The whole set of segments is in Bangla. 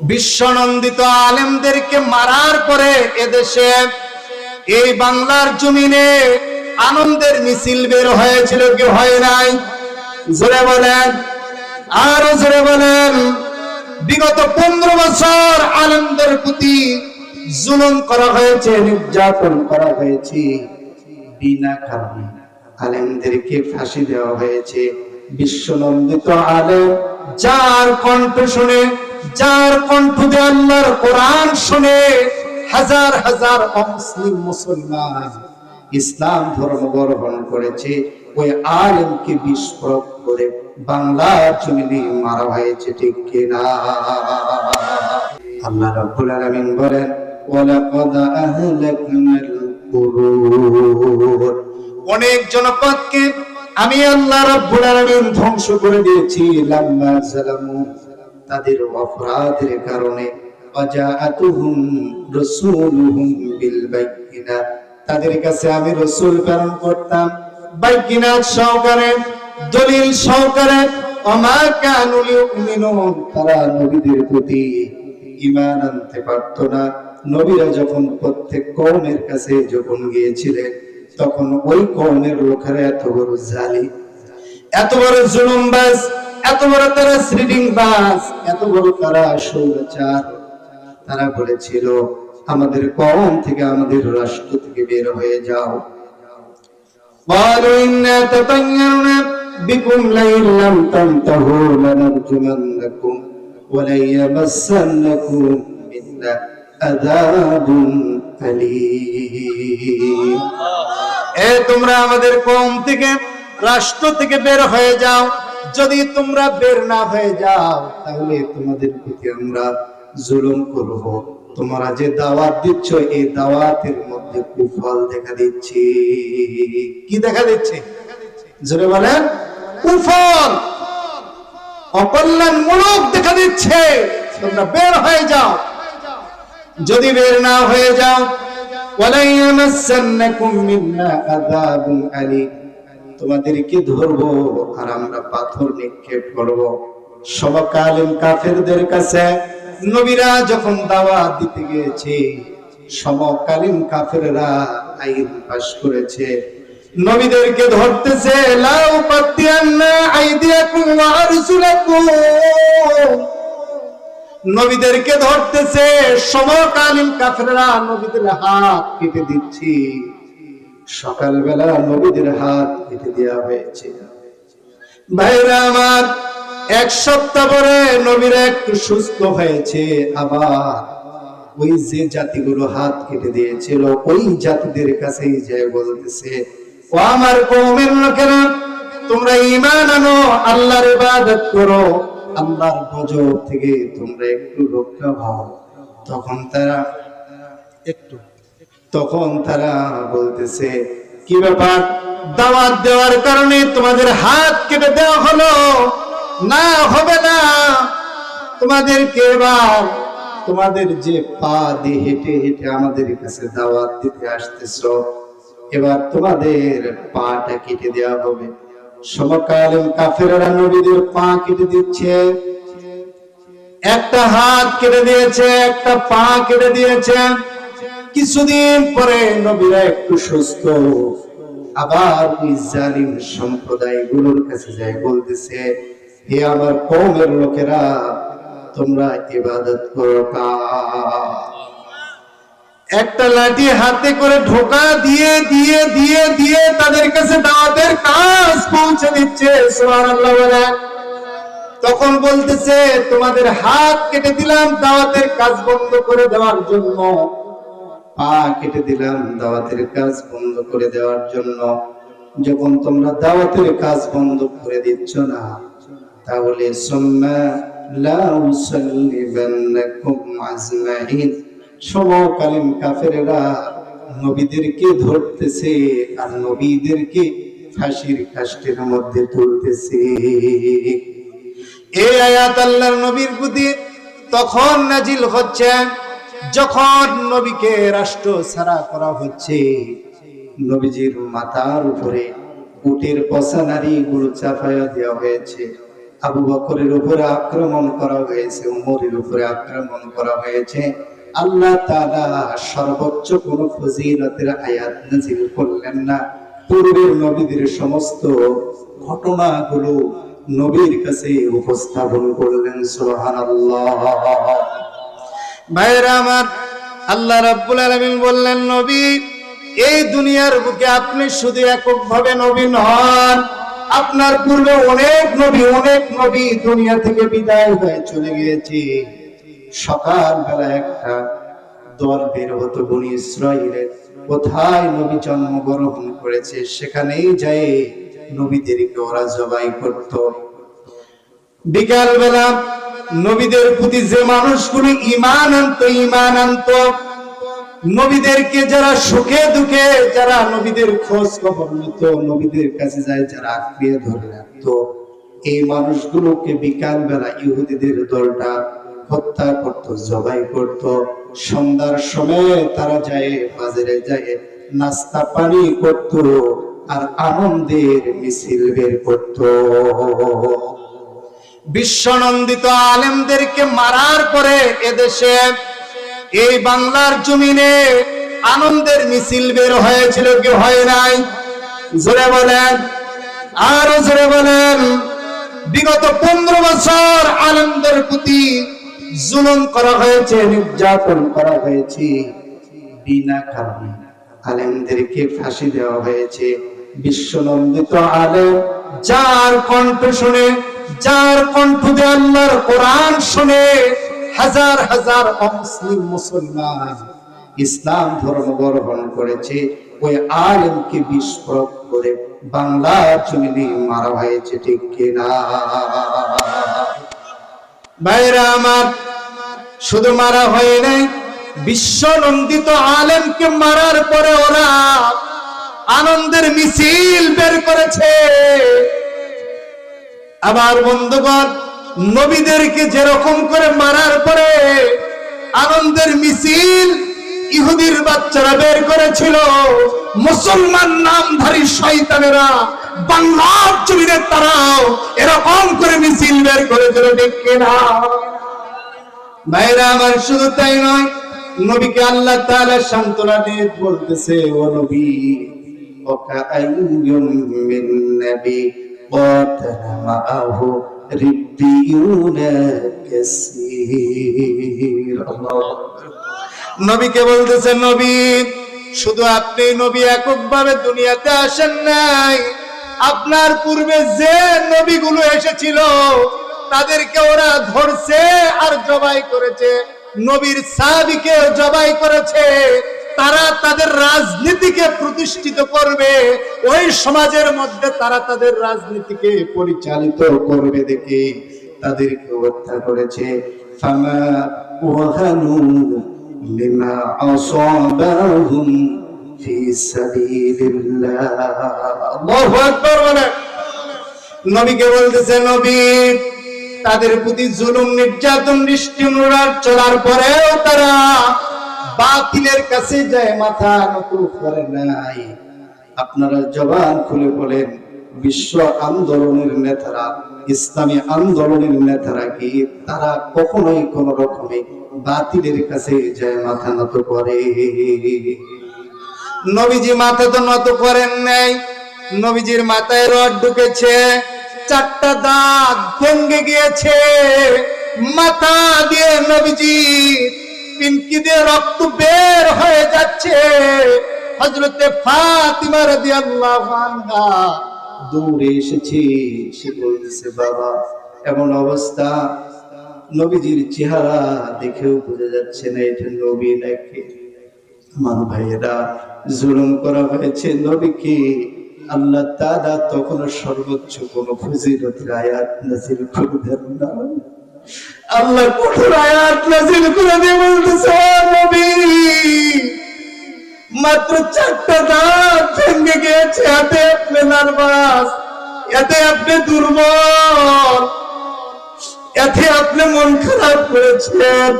বিশ্বনন্দিত আলেমদেরকে মারার পরে এদেশে এই বাংলার জমিনে আনন্দের মিছিল বের হয়েছিল কি হয় নাই। জোরে বলেন, আরও জোরে বলেন, বিগত পনেরো বছর আনন্দের প্রতি জুলুম করা হয়েছে, নির্যাতন করা হয়েছে। বিনা কারণে আলেমদেরকে ফাঁসি দেওয়া হয়েছে। বিশ্বনন্দিত আলেম যার কণ্ঠ শুনে যার কণ্ঠ দিয়ে আল্লাহর কোরআন শুনে হাজার হাজার অমুসলিম মুসলমান ইসলাম ধর্ম গ্রহণ করেছে, ওই আলেমকে বিস্ফোরক করে বাংলার জমিনে মারা হয়েছে, ঠিক কিনা? আল্লাহ রাব্বুল আলামিন বলেন, ওয়ালাকাদ আহলাকনাল কুরুর অনেক জনপদকে আমি আল্লাহ রাব্বুল আলামিন ধ্বংস করে দিয়েছি, লাম্মা জালামু তাদের অপরাধের কারণে তাদের কাছে আমি রসুল প্রেরণ করতাম। বাইকিনাত সহকারে, দলিল সহকারে তারা নবীদের প্রতি ঈমান আনতে পারত না। নবীরা যখন প্রত্যেক কওমের কাছে যখন গিয়েছিলেন, তখন ওই কওমের লোকেরা এত বড় জালি এত বড় জুলুমবাজ এত বড় তারা শ্রিডিং বাস এত বড় তারা সৌরচার তারা বলেছিল আমাদের কম থেকে আমাদের রাষ্ট্র থেকে বের হয়ে যাও قالوا إنا تطيرنا بكم لئن لم تنتهوا لنرجمنكم ولن يمسنكم منا عذاب أليم এ তোমরা আমাদের কম থেকে রাষ্ট্র থেকে বের হয়ে যাও যদি তোমরা বের না হয়ে যাও, তাহলে তোমাদের প্রতি আমরা জুলুম করব। তোমরা যে দাওয়াত দিচ্ছ, এই দাওয়াতের মধ্যে কুফল দেখা দিচ্ছে। কি দেখা দিচ্ছে? জোরে বলেন, কুফল! অকল্যাণ মূলক দেখা দিচ্ছে। তোমরা বের হয়ে যাও। যদি বের না হয়ে যাও ওয়ালাইয়ামাসসান্নাকুম মিন্না আযাবুন আলীম। তোমাদেরকে ধরবো আর আমরা পাথর নিক্ষেপ করব। সমকালীন কাফেরদের কাছে নবীরা যখন দাওয়াত দিতে গিয়েছে, সমকালীন কাফেররা আইন পাশ করেছে। নবীদেরকে ধরতেছে, লাউ পাতিয়ান্না আইদিয়াকুম ওয়া আরজুলাকুম নবীদেরকে ধরতেছে, সমকালীন কাফেররা নবীদের হাত কেটে দিচ্ছি। সকালবেলা নবীদের হাত কেটে দেওয়া হয়েছে। ভাইরা আমার, এক সপ্তাহ পরে নবীরা একটু সুস্থ হয়েছে, আবার ওই যে জাতিগুলো হাত কেটে দিয়েছিল, ওই জাতিদের কাছেই যায় বলতেছে, ও আমার কৌমের লোকেরা, তোমরা ইমান আনো, আল্লাহর ইবাদত করো, আল্লাহর গজব থেকে তোমরা একটু রক্ষা হও তখন তারা একটু তখন তারা বলতেছে, কি ব্যাপার? দাওয়াত দেওয়ার কারণে তোমাদের হাত কেটে দেওয়া হলো? না, হবে না। তোমাদেরকে এবার তোমাদের যে পা দিয়ে হেঁটে হেঁটে আমাদের কাছে দাওয়াত দিতে আসতেছ, এবার তোমাদের পাটা কেটে দেওয়া হবে। সমকালীন কাফেরা নবীদের পা কেটে দিচ্ছে। একটা হাত কেটে দিয়েছে, একটা পা কেটে দিয়েছে। কিছুদিন পরে নবীরা একটু সুস্থ। আবার ওই সম্প্রদায়গুলোর কাছে যায়, বলতেছে, হে আমার কৌমের লোকেরা, তোমরা ইবাদত করো একটা লাঠি হাতে করে ঢোকা দিয়ে দিয়ে দিয়ে দিয়ে তাদের কাছে দাওয়াতের কাজ পৌঁছে দিচ্ছে তখন বলতেছে, তোমাদের হাত কেটে দিলাম দাওয়াতের কাজ বন্ধ করে দেওয়ার জন্য। পা কেটে দিলাম দাওয়াতের কাজ বন্ধ করে দেওয়ার জন্য। যখন তোমরা দাওয়াতের কাজ বন্ধ করে দিচ্ছ না, তাহলে সমকালীন কাফেরেরা, নবীদেরকে ধরতেছে আর নবীদেরকে ফাঁসির কাষ্টের মধ্যে তুলতেছে। এই আয়াত আল্লাহর নবীর প্রতি তখন নাজিল হচ্ছে। যখন নবীকে রাষ্ট্র ছাড়া করা হচ্ছে, নবীজির মাথার উপরে উটের পশা নারী গুলো চাপাইয়া দেওয়া হয়েছে। আবু বকরের উপরে আক্রমণ করা হয়েছে, উমরের উপরে আক্রমণ করা হয়েছে। আল্লাহ তাআলা সর্বোচ্চ কোন ফজিলতের আয়াত নাযিল করলেন না। পূর্বের নবীদের সমস্ত ঘটনাগুলো নবীর কাছে উপস্থাপন করলেন, সুবহানাল্লাহ। ভাইরা আমার, আল্লাহ রাব্বুল আলামিন বললেন, নবী, এই দুনিয়ার বুকে আপনি শুধু এককভাবে নবী নন। আপনার পূর্বে অনেক নবী অনেক নবী দুনিয়া থেকে বিদায় হয়ে চলে গিয়েছে। সকালবেলা একটা দল বের হতো বনি ইসরায়েলের কোথায় নবী জন্মগ্রহণ করেছে সেখানেই যায় নবীদেরকে ওরা জবাই করতো। বিকাল বেলা নবীদের প্রতি যে মানুষগুলো ইমান আনত ইমান আনত, নবীদেরকে যারা সুখে দুঃখে, যারা নবীদের খোঁজ খবর নিত, নবীদের কাছে যায় যারা আঁকড়িয়ে ধরে রাখতো, এই মানুষগুলোকে বিকাল বেলা ইহুদিদের দলটা হত্যা করত, জবাই করত। সন্ধ্যার সময় তারা যায়, বাজারে যায়, নাস্তা পানি করত আর আনন্দের মিছিল বের করত। বিশ্বনন্দিত আলেমদেরকে মারার পরে এদেশে এই বাংলার জমিনে আনন্দের মিছিল বের হয়েছিল, কি হয় নাই? জোরে বলেন, আরও জোরে বলেন। বিগত পনেরো বছর আলেমদের প্রতি জুলুম করা হয়েছে, নির্যাতন করা হয়েছে। বিনা কারণে আলেমদেরকে ফাঁসি দেওয়া হয়েছে। বিশ্বনন্দিত আলেম যার কণ্ঠ শুনে, যার কণ্ঠ দিয়ে আল্লাহর কোরআন শুনে, হাজার হাজার অমুসলিম মুসলমান ইসলাম ধর্ম গ্রহণ করেছে, ওই আলেমকে বিস্ফোরক করে বাংলার জমিনে মারা হয়েছে, ঠিক কিনা? ভাইরা আমার, শুধু মারা হয় নাই বিশ্ব নন্দিত আলেমকে মারার পরে ওরা আনন্দের মিছিল বের করেছে। আবার বন্ধুগণ, নবীদেরকে যেরকম করে মারার পরে আনন্দের মিছিল ইহুদির বাচ্চারা বের করেছিল। মুসলমান নামধারী শয়তানেরা বাংলার জমিনে তারাও এরকম করে মিছিল বের করেছিল, ঠিক ভাইরা আমার শুধু তাই নয়, নবীকে আল্লাহ তাআলা সান্ত্বনা দিয়ে বলতেছে, ও নবী وكأي من نبي قاتل معه ربيون كثير الله নবীকে বলতেছে নবী শুধু আপনি নবী এককভাবে দুনিয়াতে আসেন নাই আপনার পূর্বে যে নবীগুলো এসেছিল তাদেরকে ওরা ধরছে আর জবাই করেছে নবীর সাহাবিকে জবাই করেছে তারা তাদের রাজনীতিকে প্রতিষ্ঠিত করবে ওই সমাজের মধ্যে তারা তাদের রাজনীতিকে পরিচালিত করবে দেখে তাদেরকে হত্যা করেছে তাদের প্রতি জুলুম নির্যাতন নিষ্ঠুরার চলার পরেও তারা বাতিলের কাছে যায়, মাথা নত করে নাই। আপনারা জবান খুলে বলেন, বিশ্ব আন্দোলনের নেতারা, ইসলামী আন্দোলনের নেতারা কি তারা কখনোই কোন রকমে বাতিলের কাছে যায়, মাথা নত করে? নবীজি মাথা তো নত করেন নাই। নবীজির মাথায় রড ঢুকেছে, চারটা দাঁত ভেঙে গিয়েছে। মাথা দিয়ে নবীজি পিনকি রক্ত বের হয়ে যাচ্ছে। হজরতে ফাতিমা রাদিয়াল্লাহু আনহা দূরে এসেছি। সে বলতেছে, বাবা, এমন অবস্থা। নবীজির চেহারা দেখেও বোঝা যাচ্ছে না, এটা নবী নাকি? আমার ভাইয়েরা, জুলুম করা হয়েছে নবীকে। আল্লাহ তাআলা তখন সর্বোচ্চ কোন ফজিলতের আয়াত নাযিল করে দেন না আল্লাহ কঠোর আয়াত নাযিল করে দিয়ে বলতেছে নবী! মাত্র চারটা দাঁত ভেঙে গিয়েছে, এতে আপনি নার্ভাস, এতে আপনি দুর্বল, এতে আপনি মন খারাপ করেছেন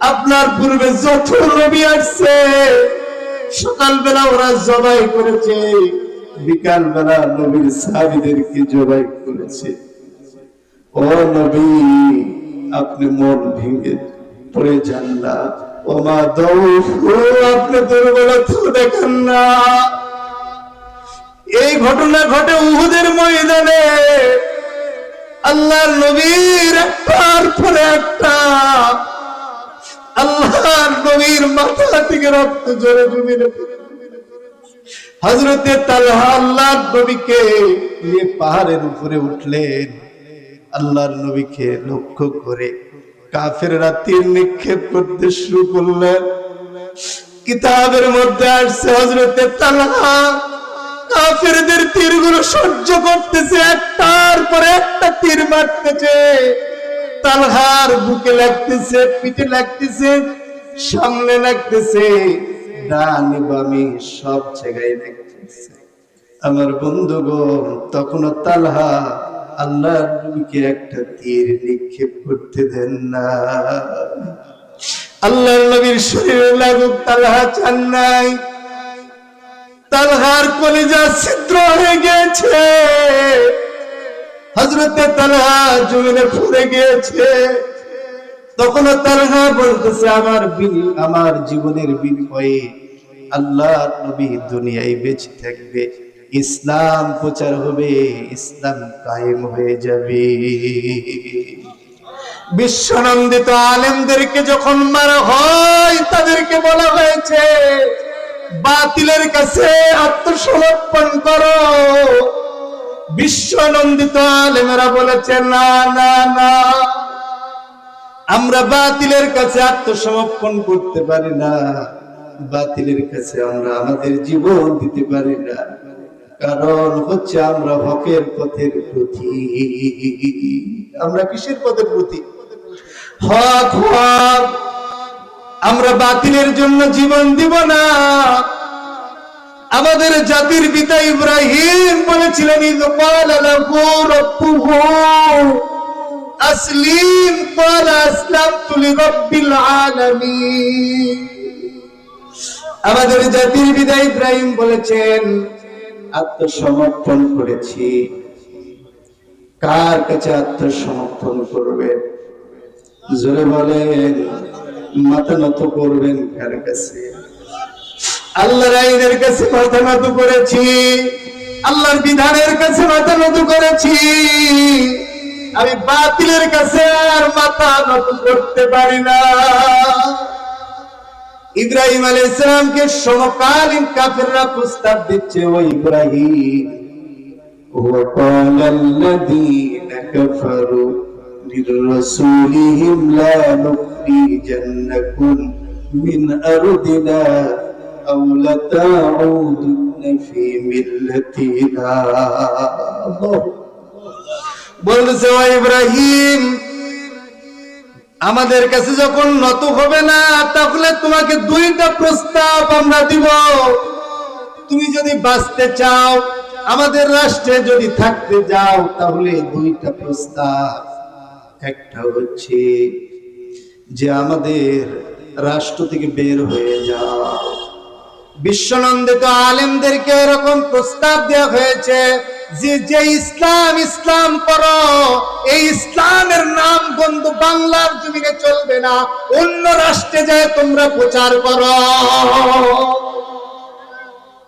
আপনার পূর্বে যত নবী আসছে, সকালবেলা ওরা জবাই করেছে বিকাল বেলা নবীর সাহাবিদেরকে জবাই করেছে? ও নবী, আপনি মন ভেঙে পড়ে যান না। ও মা দৌ আপনি দুর্বলতা দেখেন না। এই ঘটনা ঘটে উহুদের ময়দানে। আল্লাহর নবীর একটার পরে একটা। আল্লাহর নবীর মাথা থেকে রক্ত জোরে জমিনে হজরতে তালহা আল্লাহর নবীকে নিয়ে পাহাড়ের উপরে উঠলেন। আল্লাহর নবীকে লক্ষ্য করে কাফেররা তীর নিক্ষেপ করতে শুরু করলেন কিতাবের মধ্যে আসছে হজরতে তালহা। কাফেরদের তীরগুলো সহ্য করতেছে, একটার পরে একটা তীর মারতেছে। তালহার বুকে লাগতেছে, পিঠে লাগতেছে, সামনে লাগতেছে, ডানি বামে সব জায়গায় লাগতেছে। আমার বন্ধুগণ, তখনও তালহা আল্লাহর নবীকে একটা তীর নিক্ষেপ করতে দেন না। আল্লাহর নবীর শরীরে লাগুক তালহা চান নাই। তালহার কলিজা ছিদ্র হয়ে গিয়েছে। হজরতে তালহা জমিনে ফুলে গিয়েছে। তখন তালহা বলতেছে, আমার বিল, আমার জীবনের বিল বিনিময়ে আল্লাহ নবী দুনিয়ায় বেঁচে থাকবে। ইসলাম প্রচার হবে, ইসলাম কায়েম হয়ে যাবে। বিশ্বনন্দিত আলেমদেরকে যখন মারা হয়, তাদেরকে বলা হয়েছে, বাতিলের কাছে আত্মসমর্পণ করো। বিশ্বনন্দিত আলেমেরা বলেছে, না না না, আমরা বাতিলের কাছে আত্মসমর্পণ করতে পারি না। বাতিলের কাছে আমরা আমাদের জীবন দিতে পারি না। কারণ হচ্ছে আমরা হকের পথের প্রতি। আমরা কিসের পথের প্রতি? হক হক। আমরা বাতিলের জন্য জীবন দিব না। আমাদের জাতির পিতা ইব্রাহিম বলেছিলেন আমাদের জাতির পিতা ইব্রাহিম বলেছেন আত্মসমর্পণ করেছি। কার কাছে আত্মসমর্পণ করবেন? জোরে বলেন, মাথা নত করবেন কার কাছে? আল্লাহর আইনের কাছে মাথা নত করেছি, আল্লাহর বিধানের কাছে মাথা নত করেছি। আমি বাতিলের কাছে আর মাথা নত করতে পারি না। ইব্রাহিম আলী ইসলামকে সমকালীন কাফেররা প্রস্তাব দিচ্ছে ও ইব্রাহিম وقال الذين كفروا لرسولهم لا نخرجنكم من أرضنا أو لتعودن في ملتنا الله বলতেছে ও ইব্রাহিম আমাদের কাছে যখন নত হবে না, তাহলে তোমাকে দুইটা প্রস্তাব আমরা দিব। তুমি যদি বাঁচতে চাও, আমাদের রাষ্ট্রে যদি থাকতে যাও, তাহলে দুইটা প্রস্তাব। একটা হচ্ছে যে আমাদের রাষ্ট্র থেকে বের হয়ে যাও। বিশ্বনন্দিত আলেমদেরকে এরকম প্রস্তাব দেওয়া হয়েছে যে যে ইসলাম ইসলাম করো, এই ইসলামের নাম গন্ধ বাংলার জমিনে চলবে না, অন্য রাষ্ট্রে যায় তোমরা প্রচার করো।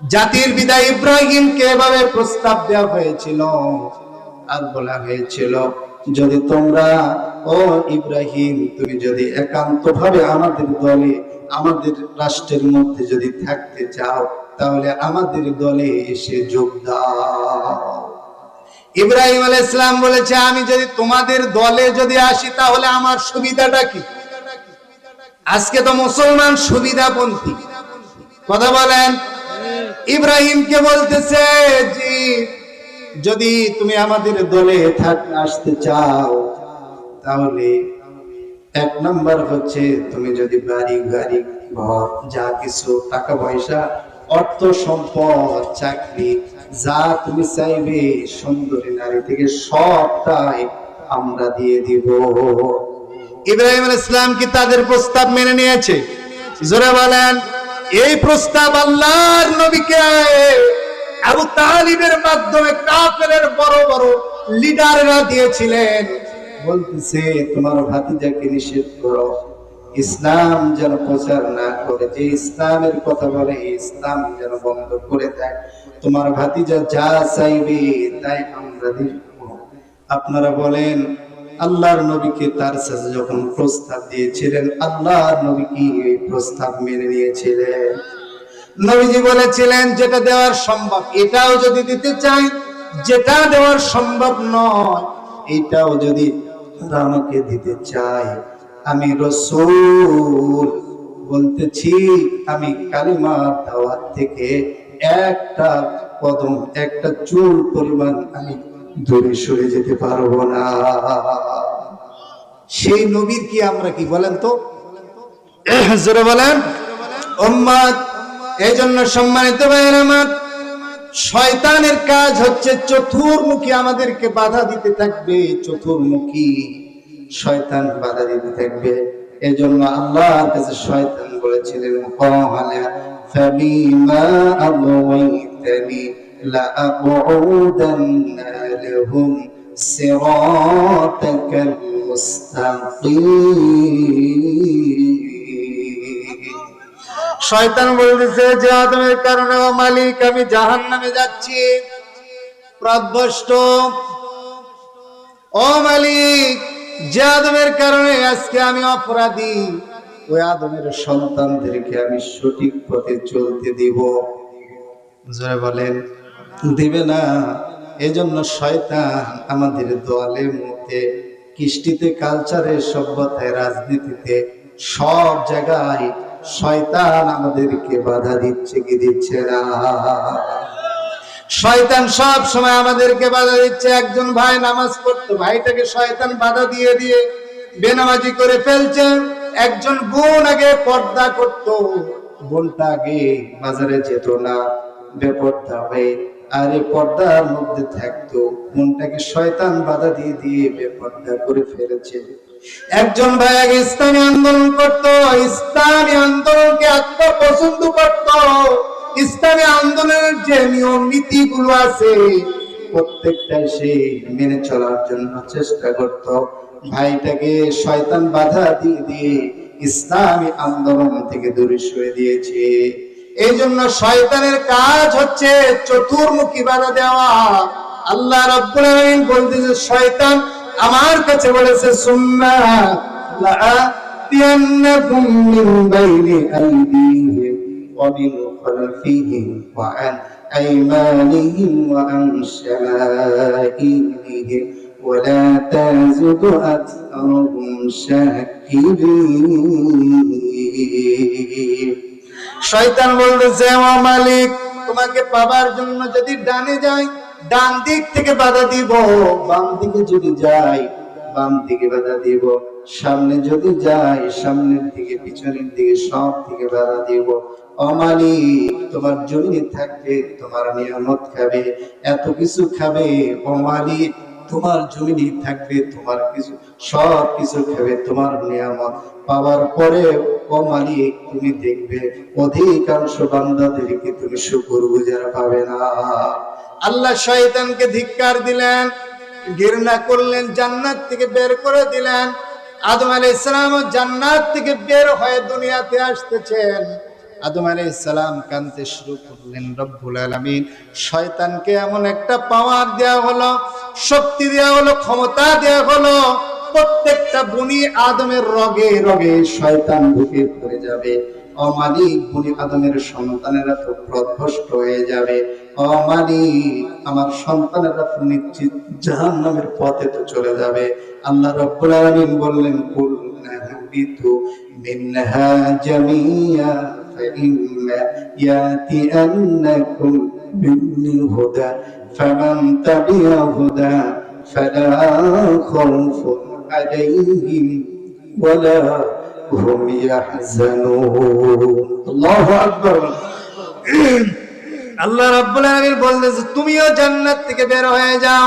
জাতির বিদায় ইব্রাহিমকে এভাবে প্রস্তাব দেওয়া হয়েছিল। আর বলা হয়েছিল, যদি তোমরা, ও ইব্রাহিম, তুমি যদি একান্ত ভাবে আমাদের দলে, আমাদের রাষ্ট্রের মধ্যে যদি থাকতে চাও তাহলে আমাদের দলে এসে যোগ ইব্রাহিম আলাইহিস ইসলাম বলেছে, আমি যদি তোমাদের দলে যদি আসি, তাহলে আমার সুবিধাটা কি? আজকে তো মুসলমান সুবিধাপন্থী। কথা বলেন। ইব্রাহিমকে বলতেছে জি যদি তুমি আমাদের দলে আসতে চাও, তাহলে এক নম্বর হচ্ছে তুমি যদি বাড়ি গাড়ি ঘর, যা কিছু টাকা পয়সা অর্থ সম্পদ, চাকরি, যা তুমি চাইবে, সুন্দরী নারী থেকে সবটাই আমরা দিয়ে দিব। ইব্রাহিম ইসলাম কি তাদের প্রস্তাব মেনে নিয়েছে? জোরে বলেন, এই প্রস্তাব আল্লাহর নবীকে আবু তালিবের মাধ্যমে কাফেরের বড় বড় লিডাররা দিয়েছিলেন। বলতেছে, তোমার ভাতিজাকে নিষেধ করো। ইসলাম যেন প্রচার না করে, যে ইসলামের কথা বলে ইসলাম যেন বন্ধ করে দেয়। তোমার ভাতিজা যা চাইবে, তাই আমরা আপনারা বলেন, আল্লাহর নবীকে তার সাথে যখন প্রস্তাব দিয়েছিলেন, আল্লাহর নবী কি এই প্রস্তাব মেনে নিয়েছিলেন? নবীজি বলেছিলেন, যেটা দেওয়ার সম্ভব, এটাও যদি দিতে চাই, যেটা দেওয়ার সম্ভব নয়, এটাও যদি আমাকে দিতে চায়। আমি রসুল বলতেছি, আমি কালিমা দাওয়াত থেকে একটা কদম, একটা চুল পরিমাণ আমি দূরে সরে যেতে পারব না। সেই নবীর কি আমরা কি বলেন তো? জোরে বলেন। এই জন্য সম্মানিত শয়তানের কাজ হচ্ছে চতুর্মুখী, আমাদেরকে বাধা দিতে থাকবে চতুর্মুখী। শয়তান বাধা দিতে থাকবে। এজন্য আল্লাহ কাছে শয়তান বলেছিলেন শয়তান বলতেছে, যে আদমের কারণে ও মালিক, আমি জাহান নামে যাচ্ছি। প্রাভ্যষ্ট ও মালিক যে আদমের কারণে আজকে আমি অপরাধী, ওই আদমের সন্তানদেরকে আমি সঠিক পথে চলতে দিব। জোরে বলেন, দিবে না। এজন্য শয়তান আমাদের দোয়ালে মতে কৃষ্টিতে, কালচারে, সভ্যতায়, রাজনীতিতে, সব জায়গায় শয়তান আমাদেরকে বাধা দিচ্ছে, কি দিচ্ছে না। শয়তান সব সময় আমাদেরকে বাধা দিচ্ছে। একজন ভাই নামাজ পড়তো, ভাইটাকে শয়তান বাধা দিয়ে দিয়ে বেনামাজি করে ফেলছে। একজন বোন আগে পর্দা করত, বোনটা আগে বাজারে যেত না, বেপর্দা হয়ে আর পর্দার মধ্যে থাকতো। বোনটাকে শয়তান বাধা দিয়ে দিয়ে বেপর্দা করে ফেলেছে। একজন ভাই আগে ইসলামী আন্দোলন করত, ইসলামী আন্দোলনকে আত্ম পছন্দ করত। ইসলামী আন্দোলনের যে নিয়ম নীতি গুলো আছে, প্রত্যেকটা সে মেনে চলার জন্য চেষ্টা করত। ভাইটাকে শয়তান বাধা দিয়ে দিয়ে ইসলামী আন্দোলন থেকে দূরে সরে দিয়েছে। এই জন্য শয়তানের কাজ হচ্ছে চতুর্মুখী বাধা দেওয়া। আল্লাহ রব্বুল আলামিন বলতেছে, শয়তান আমার কাছে বলেছে সুন্না লা তিয়ান্নাকুম মিন বাইনি আইদিহিম ওয়া মিন خلفهم وعن أيمانهم وعن شمائلهم ولا تزد أكثرهم شاكرين শয়তান বলতেছে ও মালিক তোমাকে পাবার জন্য যদি ডানে যাই ডান দিক থেকে বাধা দিব বাম দিকে যদি যাই বাম দিকে বাধা দিব সামনে যদি যাই সামনের দিকে পিছনের দিকে সব দিকে বাধা দিব অমালি তোমার জমি থাকবে, তোমার নিয়ামত খাবে, এত কিছু খাবে অমালি তোমার জমি থাকবে, তোমার কিছু, সব কিছু খাবে, তোমার নিয়ামত। পাওয়ার পরে ও তুমি দেখবে, অধিকাংশ বান্দাদেরকে তুমি শুকুর গুজার পাবে না। আল্লাহ শয়তানকে ধিক্কার দিলেন, ঘৃণা করলেন, জান্নাত থেকে বের করে দিলেন। আদম আলাই ইসলাম জান্নাত থেকে বের হয়ে দুনিয়াতে আসতেছেন। আদম ইসলাম কানতে শুরু করলেন, রব্বুল আলামিন, শয়তানকে এমন একটা পাওয়ার দেওয়া হলো, শক্তি দেওয়া হলো, ক্ষমতা দেওয়া হলো, প্রত্যেকটা বুনি আদমের রগে রগে শয়তান ঢুকে পড়ে যাবে। অমালিক বুনি আদমের সন্তানেরা তো হয়ে যাবে। অমালিক আমার সন্তানেরা তো নিশ্চিত জাহান নামের পথে তো চলে যাবে। আল্লাহ রব্বুল আলামিন বললেন, কুল জামিয়া। فإما يأتينكم مني هدى فمن تبع هدى فلا خوف عليهم ولا هم يحزنون الله أكبر আল্লাহ রাব্বুল আলামিন বলতেছে তুমিও জান্নাত থেকে বের হয়ে যাও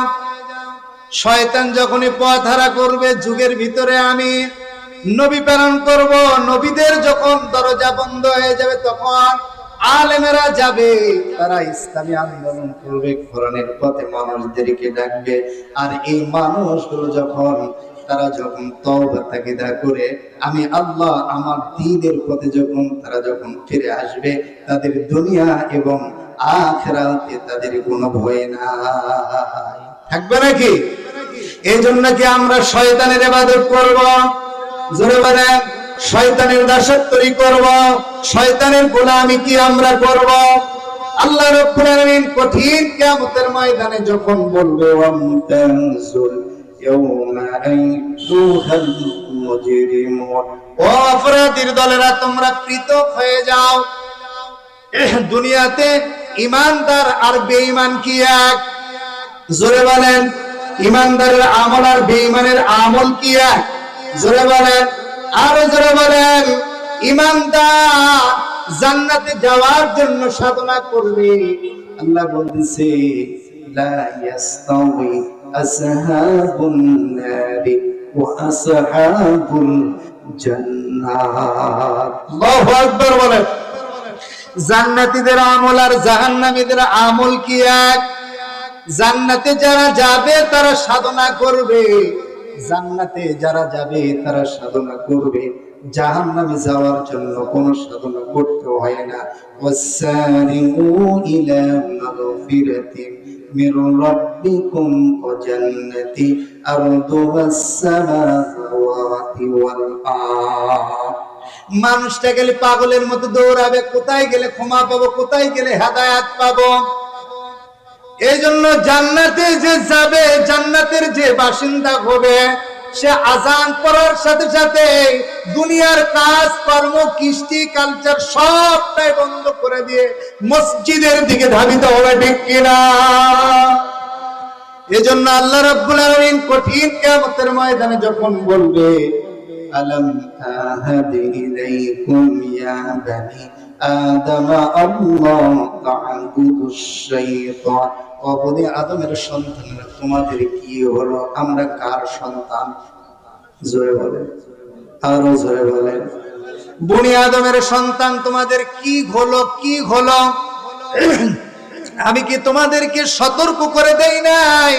শয়তান যখনই পথ হারা করবে যুগের ভিতরে আমি নবী প্রেরণ করব, নবীদের যখন দরজা বন্ধ হয়ে যাবে তখন আলেমেরা যাবে, তারা ইসলামী আন্দোলন করবে, কোরআনের পথে মানুষদেরকে ডাকবে। আর এই মানুষগুলো যখন, তারা যখন তওবা, তাকিদা করে, আমি আল্লাহ আমার দ্বীনের পথে যখন, তারা যখন ফিরে আসবে, তাদের দুনিয়া এবং আখেরাতে তাদের কোনো ভয় নাই। থাকবে নাকি? এই জন্য কি আমরা শয়তানের ইবাদত করব? করব, শয়তানের গোলামি কি আমরা করব? আল্লাহ কঠিন ময়দানে যখন বলবে অপরাধীর দলেরা, তোমরা পৃথক হয়ে যাও। দুনিয়াতে ইমানদার আর বেঈমান কি এক? জোরে বলেন, ইমানদারের আমল আর বেঈমানের আমল কি এক? জোরে বলেন আরও জোরে বলেন ইমানদার জান্নাতে যাওয়ার জন্য সাধনা করবে আল্লাহ বলতেছে লা ইয়াস্তাউই আসহাবুন নারি ওয়া আসহাবুল জান্নাত। আল্লাহু আকবার বলেন। জান্নাতীদের আমল আর জাহান্নামীদের আমল কি এক? জান্নাতে যারা যাবে তারা সাধনা করবে। জান্নাতে যারা যাবে, তারা সাধনা করবে। জাহান্নামে যাওয়ার জন্য কোনো সাধনা করতে হয় না। মানুষটা গেলে পাগলের মতো দৌড়াবে, কোথায় গেলে ক্ষমা পাবো, কোথায় গেলে হেদায়াত পাবো? এই জন্য জান্নাতে যে যাবে, জান্নাতের যে বাসিন্দা হবে, সে আজান পড়ার সাথে সাথে দুনিয়ার কাজ, কর্ম, কৃষ্টি কালচার সবটাই বন্ধ করে দিয়ে মসজিদের দিকে ধাবিত হবে, ঠিক কিনা? এজন্য আল্লাহ রাব্বুল আলামিন কঠিন কিয়ামতের ময়দানে যখন বলবে, আলম আহাদ ইলাইকুম ইয়া বানি আদম আল্লাহ তা'বুদুশ শাইতান। অবদি আদমের সন্তানেরা, তোমাদের কি হলো? আমরা কার সন্তান? জোরে বলেন। আরও জোরে বলেন। বনি আদমের সন্তান তোমাদের কি হলো? কি হলো? আমি কি তোমাদেরকে সতর্ক করে দেই নাই?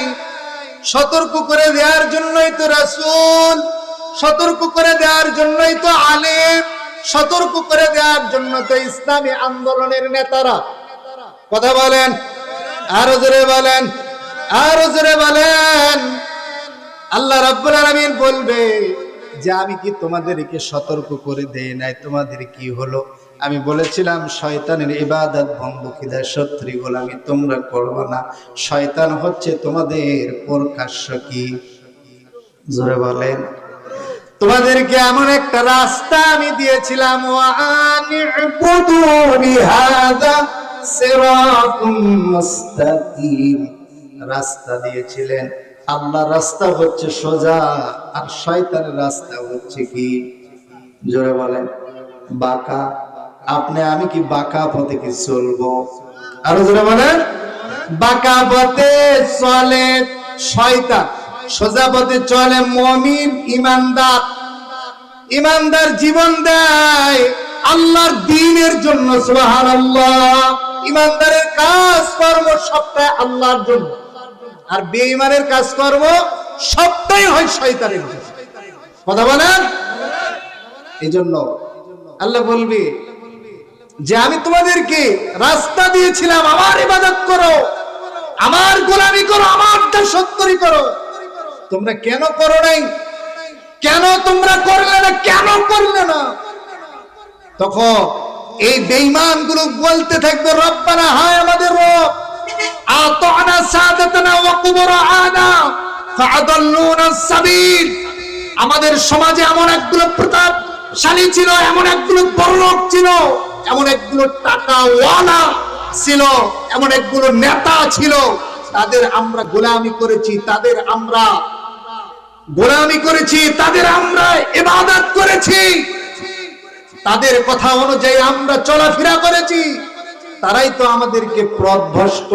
সতর্ক করে দেওয়ার জন্যই তো রাসূল, সতর্ক করে দেওয়ার জন্যই তো আলেম। সতর্ক করে দেওয়ার জন্য তো ইসলামী আন্দোলনের নেতারা। কথা বলেন, আরও জোরে বলেন, আরও জোরে বলেন। আল্লাহ রাব্বুল আলামিন বলবে যে, আমি কি তোমাদেরকে সতর্ক করে দেই নাই? তোমাদের কি হলো? আমি বলেছিলাম, শয়তানের ইবাদত ভঙ্গ বন্ধুকিদার শত্রী গোলামি তোমরা করবে না। শয়তান হচ্ছে তোমাদের প্রকাশ্য কি? জোরে বলেন। তোমাদেরকে এমন একটা রাস্তা আমি দিয়েছিলাম। রাস্তা দিয়েছিলেন। আল্লাহ রাস্তা হচ্ছে সোজা আর শয়তানের রাস্তা হচ্ছে কি? জোরে বলেন। বাঁকা। আপনি, আমি কি বাঁকা পথে কি চলবো? আরও জোরে বলেন। বাঁকা পথে চলে শয়তান, সোজা পথে চলে মমিন, ইমানদার। ইমানদার জীবন দেয়। আল্লাহর দিনের জন্য, সুবহানাল্লাহ। ইমানদারের কাজ কর্ম সবটাই আল্লাহর জন্য। আর বেঈমানের কাজ কর্ম সবটাই হয় শয়তানের জন্য। কথা বলেন? এই জন্য আল্লাহ বলবি যে, আমি তোমাদেরকে রাস্তা দিয়েছিলাম, আমার ইবাদত করো, আমার গোলামি করো, আমার দাসত্বরি করো। তোমরা কেন করো নাই? কেন তোমরা করলে না? কেন করলে না? তখন এই বেঈমানগুলো বলতে থাকবে, রব্বানা, হায় আমাদের রব। আতানা সাদাতানা ওয়া কুবরাআনা ফাআদাল্লুনা সাবিল। আমাদের সমাজে এমন একগুলো প্রতাপশালী ছিল, এমন একগুলো বড়লোক ছিল, এমন একগুলো টাকাওয়ালা ছিল, এমন একগুলো নেতা ছিল। তাদের আমরা গোলামি করেছি, তাদের আমরা গোলামি করেছি, তাদের আমরা এবাদত করেছি। তাদের কথা অনুযায়ী আমরা চলাফেরা করেছি। তারাই তো আমাদেরকে প্রভ্রষ্ট